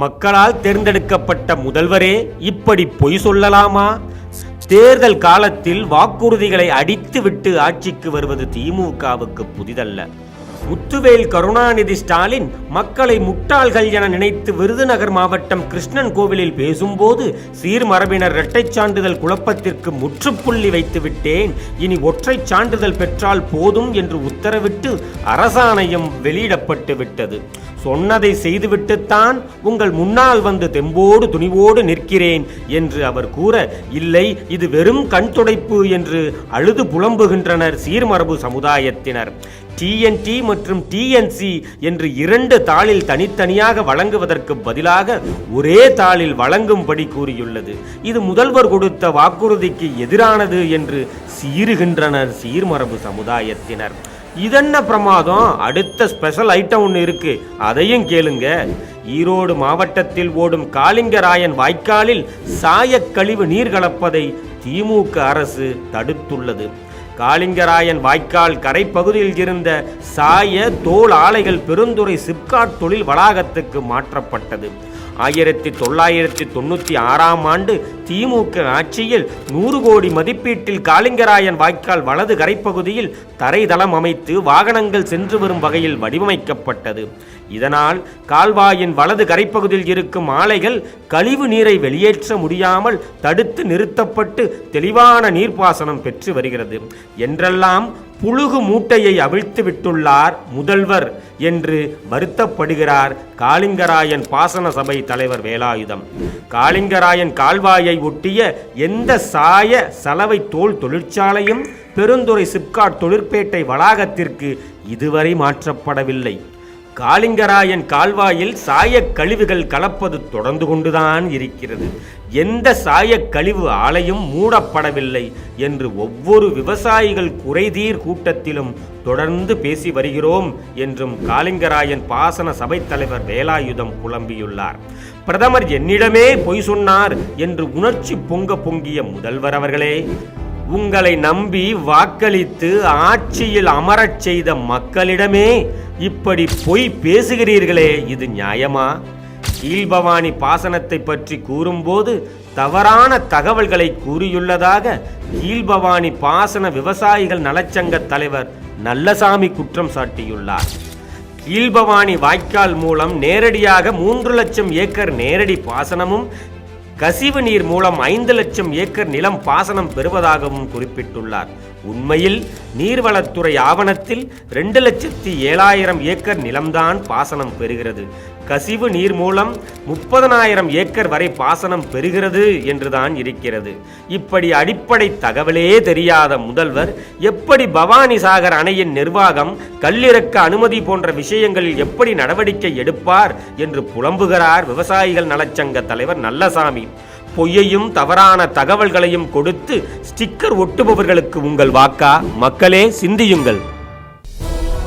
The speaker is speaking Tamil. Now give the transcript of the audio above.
மக்களால் தேர்ந்தெடுக்கப்பட்ட முதல்வரே இப்படி பொய் சொல்லலாமா? தேர்தல் காலத்தில் வாக்குறுதிகளை அடித்துவிட்டு ஆட்சிக்கு வருவது திமுகவுக்கு புதிதல்ல. முத்துவேல் கருணாநிதி ஸ்டாலின் மக்களை முட்டாள்கள் என நினைத்து விருதுநகர் மாவட்டம் கிருஷ்ணன் கோவிலில் பேசும்போது சீர்மரபினர் இரட்டைச் சான்றிதழ் குழப்பத்திற்கு முற்றுப்புள்ளி வைத்து விட்டேன். இனி ஒற்றைச் சான்றிதழ் பெற்றால் போதும் என்று உத்தரவிட்டு அரசாணையம் வெளியிடப்பட்டு விட்டது. சொன்னதை செய்துவிட்டுத்தான் உங்கள் முன்னால் வந்து தெம்போடு துணிவோடு நிற்கிறேன் என்று அவர் கூற இல்லை இது வெறும் கண் துடைப்பு என்று அழுது புலம்புகின்றனர் சீர்மரபு சமுதாயத்தினர். டிஎன்டி மற்றும் டிஎன்சி என்று இரண்டு தாளில் தனித்தனியாக வழங்குவதற்கு பதிலாக ஒரே தாளில் வழங்கும்படி கூறியுள்ளது. இது முதல்வர் கொடுத்த வாக்குறுதிக்கு எதிரானது என்று சீறுகின்றனர் சீர்மரபு சமுதாயத்தினர். இதென்ன பிரமாதம்? அடுத்த ஸ்பெஷல் ஐட்டம் ஒன்று இருக்கு. அதையும் கேளுங்க. ஈரோடு மாவட்டத்தில் ஓடும் காளிங்கராயன் வாய்க்காலில் சாயக்கழிவு நீர் கலப்பதை திமுக அரசு தடுத்துள்ளது. காளிங்கராயன் வாய்க்கால் கரைப்பகுதியில் இருந்த சாய தோல் ஆலைகள் பெருந்துறை சிப்காட் தொழில் வளாகத்துக்கு மாற்றப்பட்டது. ஆயிரத்தி தொள்ளாயிரத்தி தொண்ணூற்றி ஆறாம் ஆண்டு திமுக ஆட்சியில் நூறு கோடி மதிப்பீட்டில் காளிங்கராயன் வாய்க்கால் வலது கரைப்பகுதியில் தரைதளம் அமைத்து வாகனங்கள் சென்று வரும் வகையில் வடிவமைக்கப்பட்டது. இதனால் கால்வாயின் வலது கரைப்பகுதியில் இருக்கும் ஆலைகள் கழிவு நீரை வெளியேற்ற முடியாமல் தடுத்து நிறுத்தப்பட்டு தெளிவான நீர்ப்பாசனம் பெற்று வருகிறது. என்றெல்லாம் புழுகு மூட்டையை அவிழ்த்து விட்டுள்ளார் முதல்வர் என்று வருத்தப்படுகிறார் காளிங்கராயன் பாசன சபை தலைவர் வேலாயுதம். காளிங்கராயன் கால்வாயை ஒட்டிய எந்த சாய சலவை தோல் தொழிற்சாலையும் பெருந்துறை சிப்காட் தொழிற்பேட்டை வளாகத்திற்கு இதுவரை மாற்றப்படவில்லை. காளிங்கராயன் கால்வாயில் சாயக் கழிவுகள் கலப்பது தொடர்ந்து கொண்டுதான் இருக்கிறது. எந்த சாயக் கழிவு ஆலையும் மூடப்படவில்லை என்று ஒவ்வொரு விவசாயிகள் குறைதீர் கூட்டத்திலும் தொடர்ந்து பேசி வருகிறோம் என்றும் காளிங்கராயன் பாசன சபைத் தலைவர் வேலாயுதம் புலம்பியுள்ளார். பிரதமர் என்னிடமே பொய் சொன்னார் என்று உணர்ச்சி பொங்க பொங்கிய முதல்வர் அவர்களே உங்களை நம்பி வாக்களித்து ஆட்சியில் அமரச் செய்த மக்களிடமே இப்படி பொய் பேசுகிறீர்களே இது நியாயமா? கீழ்பவானி பாசனத்தை பற்றி கூறும்போது தவறான தகவல்களை கூறியுள்ளதாக கீழ்பவானி பாசன விவசாயிகள் நலச்சங்க தலைவர் நல்லசாமி குற்றம் சாட்டியுள்ளார். கீழ்பவானி வாய்க்கால் மூலம் நேரடியாக மூன்று லட்சம் ஏக்கர் நேரடி பாசனமும் கசிவு நீர் மூலம் ஐந்து லட்சம் ஏக்கர் நிலம் பாசனம் பெறுவதாகவும் குறிப்பிட்டுள்ளார். உண்மையில் நீர்வளத்துறை ஆவணத்தில் ரெண்டு லட்சத்தி ஏழாயிரம் ஏக்கர் நிலம்தான் பாசனம் பெறுகிறது. கசிவு நீர் மூலம் முப்பதனாயிரம் ஏக்கர் வரை பாசனம் பெறுகிறது என்றுதான் இருக்கிறது. இப்படி அடிப்படை தகவலே தெரியாத முதல்வர் எப்படி பவானி சாகர் அணையின் நிர்வாகம் கல்லிறக்க அனுமதி போன்ற விஷயங்களில் எப்படி நடவடிக்கை எடுப்பார் என்று புலம்புகிறார் விவசாயிகள் நலச்சங்க தலைவர் நல்லசாமி. பொய்யையும் தவறான தகவல்களையும் கொடுத்து ஸ்டிக்கர் ஒட்டுபவர்களுக்கு உங்கள் வாக்கா? மக்களே சிந்தியுங்கள்.